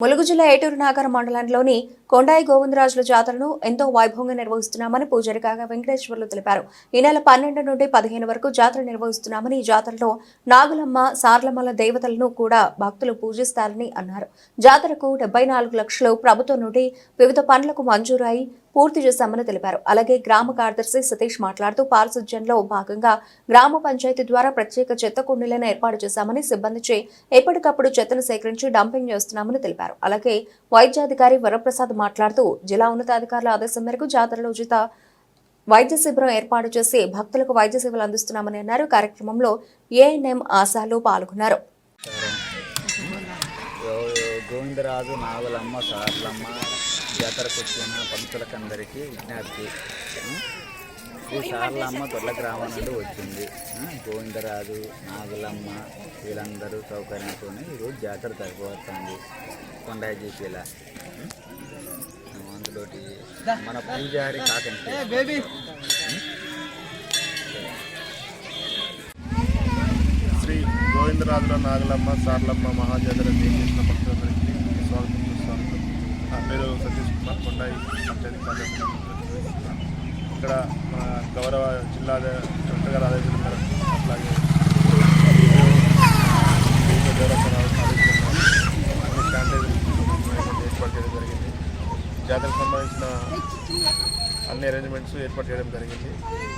ములుగు జిల్లా ఏటూరు నాగర మండలంలోని కొండాయి గోవిందరాజుల జాతరను ఎంతో వైభవంగా నిర్వహిస్తున్నామని పూజారి కాగా వెంకటేశ్వర్లు తెలిపారు. ఈ నెల పన్నెండు నుండి పదిహేను వరకు జాతర నిర్వహిస్తున్నామని ఈ జాతరలో నాగులమ్మ సార్లమ్మల దేవతలను కూడా భక్తులు పూజిస్తారని అన్నారు. జాతరకు డెబ్బై నాలుగు లక్షలు ప్రభుత్వం నుండి వివిధ పనులకు మంజూరై పూర్తి చేశామని తెలిపారు. అలాగే గ్రామ కార్యదర్శి సతీష్ మాట్లాడుతూ పారిశుధ్యంలో భాగంగా గ్రామ పంచాయతీ ద్వారా ప్రత్యేక చెత్త కుండీలను ఏర్పాటు చేశామని సిబ్బందిచే ఎప్పటికప్పుడు చెత్తను సేకరించి డంపింగ్ చేస్తున్నామని తెలిపారు. అలాగే వైద్యాధికారి వరప్రసాద్ మాట్లాడుతూ జిల్లా ఉన్నతాధికారుల ఆదేశం మేరకు జాతరలో ఉచిత వైద్య శిబిరం ఏర్పాటు చేసి భక్తులకు వైద్య సేవలు అందిస్తున్నామని అన్నారు. కార్యక్రమంలో ఏఎన్ఎం ఆశాలు పాల్గొన్నారు. గోవిందరాజు నాగులమ్మ సార్లమ్మ జాతరకు వచ్చిన పంతులకందరికీ విజ్ఞప్తి. ఈ సార్లమ్మ దొడ్ల గ్రామం నుండి వచ్చింది. గోవిందరాజు నాగులమ్మ వీళ్ళందరూ సౌకర్యంతో ఈరోజు జాతర జరిగిపోతుంది కొండాజీపీల అందులోటి మన పూజారి కాకంటే శ్రీ గోవిందరాజుల నాగలమ్మ సార్లమ్మ మహాజాతర చేసిన భక్తులందరికీ స్వాగతం సుస్వాగతం. నా పేరు సతీష్ కుమార్ కొండాయి పంచాయతీ ఇక్కడ మన గౌరవ జిల్లా కలెక్టర్ గారు మేరకు అట్లాగే వివిధ దేవతల ఆదేశం మేరకు అన్ని శానిటైజర్ ఏర్పాటు చేయడం జరిగింది జాతరకు సంబంధించిన అన్ని అరేంజ్మెంట్స్ ఏర్పాటు చేయడం జరిగింది.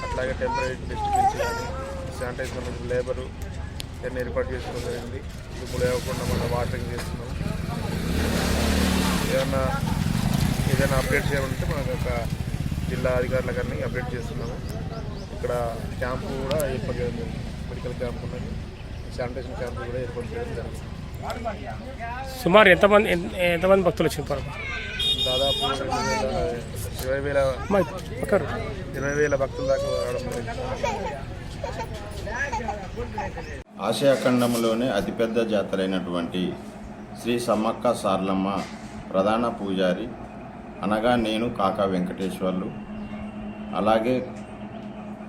అట్లాగే టెంపరీ డిస్ట్రిబ్యూషన్ కానీ శానిటైజ్ సంబంధించిన లేబరు ఇవన్నీ ఏర్పాటు చేసుకోవడం జరిగింది. ఇప్పుడు లేకుండా మనం వాటరింగ్ చేస్తున్నాం. ఏమన్నా ఏదైనా అప్డేట్ చేయాలంటే మనకు ఒక జిల్లా అధికారుల కానీ అప్డేట్ చేస్తున్నాము. ఇక్కడ క్యాంపు కూడా ఏర్పాటు చేయడం జరిగింది. మెడికల్ క్యాంప్ ఉన్నది. శానిటేషన్ క్యాంపు కూడా ఏర్పాటు చేయడం జరిగింది. సుమారు ఎంతమంది ఎంతమంది భక్తులు చెప్పారు దాదాపు ఇరవై వేల ఇరవై వేల భక్తుల దాకా రావడం ఆసియా ఖండంలోనే అతిపెద్ద జాతర అయినటువంటి శ్రీ సమ్మక్క సార్లమ్మ ప్రధాన పూజారి అనగా నేను కాకా వెంకటేశ్వర్లు అలాగే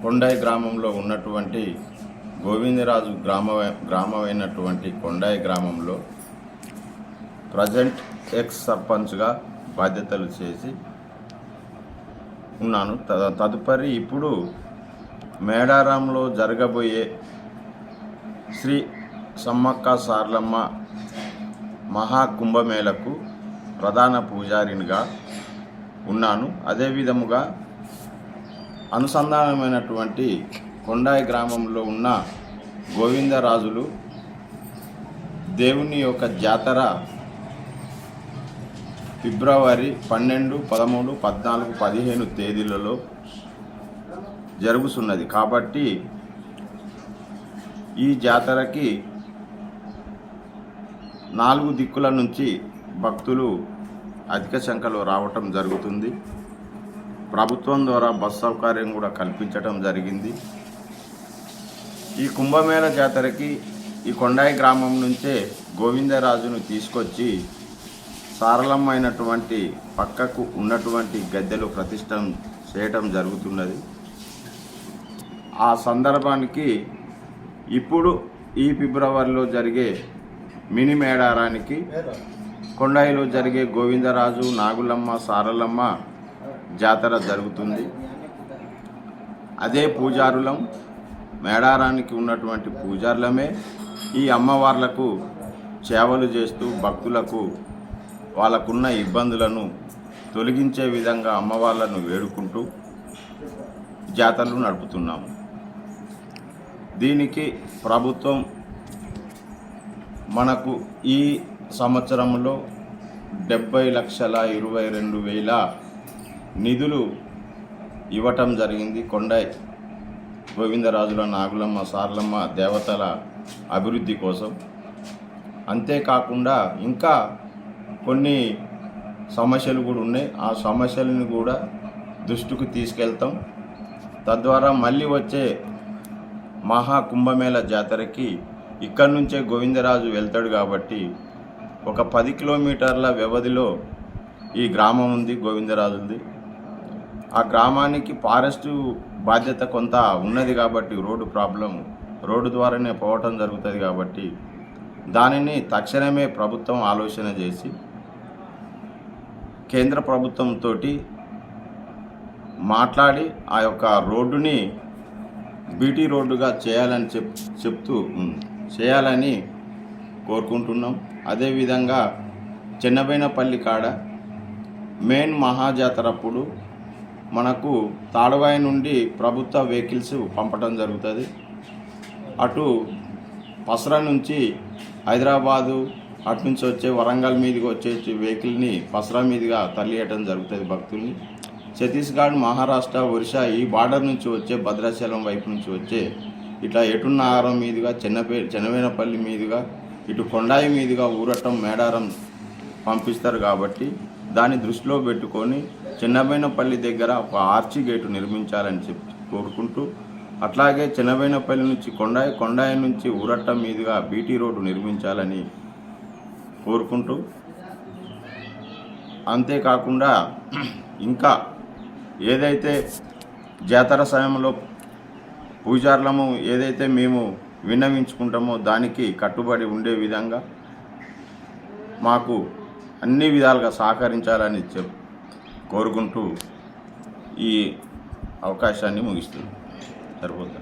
కొండాయి గ్రామంలో ఉన్నటువంటి గోవిందరాజు గ్రామ గ్రామమైనటువంటి కొండాయి గ్రామంలో ప్రజెంట్ ఎక్స్ సర్పంచ్గా బాధ్యతలు చేసి ఉన్నాను. త- తదుపరి ఇప్పుడు మేడారంలో జరగబోయే శ్రీ సమ్మక్క సార్లమ్మ మహాకుంభమేళకు ప్రధాన పూజారినిగా ఉన్నాను. అదేవిధముగా అనుసంధానమైనటువంటి కొండాయి గ్రామంలో ఉన్న గోవిందరాజులు దేవుని యొక్క జాతర ఫిబ్రవరి పన్నెండు పదమూడు పద్నాలుగు పదిహేను తేదీలలో జరుగుతున్నది కాబట్టి ఈ జాతరకి నాలుగు దిక్కుల నుంచి భక్తులు అధిక సంఖ్యలో రావటం జరుగుతుంది. ప్రభుత్వం ద్వారా బస్ సౌకర్యం కూడా కల్పించటం జరిగింది. ఈ కుంభమేళ జాతరకి ఈ కొండాయి గ్రామం నుంచే గోవిందరాజును తీసుకొచ్చి సారళమైనటువంటి పక్కకు ఉన్నటువంటి గద్దెలు ప్రతిష్టం చేయటం జరుగుతున్నది. ఆ సందర్భానికి ఇప్పుడు ఈ ఫిబ్రవరిలో జరిగే మినీ మేడారానికి కొండాయిలో జరిగే గోవిందరాజు నాగులమ్మ సారలమ్మ జాతర జరుగుతుంది. అదే పూజారులం మేడారానికి ఉన్నటువంటి పూజారులమే ఈ అమ్మవార్లకు సేవలు చేస్తూ భక్తులకు వాళ్ళకున్న ఇబ్బందులను తొలగించే విధంగా అమ్మవార్లను వేడుకుంటూ జాతరలు నడుపుతున్నాము. దీనికి ప్రభుత్వం మనకు ఈ సంవత్సరంలో డెబ్బై లక్షల ఇరవై రెండు వేల నిధులు ఇవ్వటం జరిగింది. కొండై గోవిందరాజుల నాగులమ్మ సార్లమ్మ దేవతల అభివృద్ధి కోసం. అంతేకాకుండా ఇంకా కొన్ని సమస్యలు కూడా ఉన్నాయి. ఆ సమస్యలను కూడా దృష్టికి తీసుకెళ్తాం. తద్వారా మళ్ళీ వచ్చే మహా కుంభమేళ జాతరకి ఇక్కడి నుంచే గోవిందరాజు వెళ్తాడు కాబట్టి ఒక పది కిలోమీటర్ల వ్యవధిలో ఈ గ్రామం ఉంది గోవిందరాజుది. ఆ గ్రామానికి ఫారెస్ట్ బాధ్యత కొంత ఉన్నది కాబట్టి రోడ్డు ప్రాబ్లం రోడ్డు ద్వారానే పోవటం జరుగుతుంది కాబట్టి దానిని తక్షణమే ప్రభుత్వం ఆలోచన చేసి కేంద్ర ప్రభుత్వంతో మాట్లాడి ఆ యొక్క రోడ్డుని బీటీ రోడ్డుగా చేయాలని చెప్ చెప్తూ చేయాలని కోరుకుంటున్నాం. అదేవిధంగా చిన్నబైనపల్లి కాడ మెయిన్ మహాజాతర అప్పుడు మనకు తాడవాయి నుండి ప్రభుత్వ వెహికల్స్ పంపడం జరుగుతుంది. అటు పసరా నుంచి హైదరాబాదు అటు నుంచి వచ్చే వరంగల్ మీదకి వచ్చే వెహికల్ని పసరా మీదుగా తరలియటం జరుగుతుంది భక్తుల్ని. ఛత్తీస్గఢ్ మహారాష్ట్ర ఒరిస్సా ఈ బార్డర్ నుంచి వచ్చే భద్రాచలం వైపు నుంచి వచ్చే ఇట్లా ఎటున్నారం మీదుగా చిన్నపే చిన్నవేనపల్లి మీదుగా ఇటు కొండాయి మీదుగా ఊరటం మేడారం పంపిస్తారు కాబట్టి దాన్ని దృష్టిలో పెట్టుకొని చిన్నబైనపల్లి దగ్గర ఒక ఆర్చి గేటు నిర్మించాలని చెప్పి కోరుకుంటూ అట్లాగే చిన్నబైనపల్లి నుంచి కొండాయి కొండాయి నుంచి ఊరట్టం మీదుగా బీటీ రోడ్డు నిర్మించాలని కోరుకుంటూ అంతేకాకుండా ఇంకా ఏదైతే జాతర సమయంలో పూజారులము ఏదైతే మేము విన్నవించుకుంటామో దానికి కట్టుబడి ఉండే విధంగా మాకు అన్ని విధాలుగా సహకరించాలని చెప్ కోరుకుంటూ ఈ అవకాశాన్ని ముగిస్తుంది సరిపోతుంది?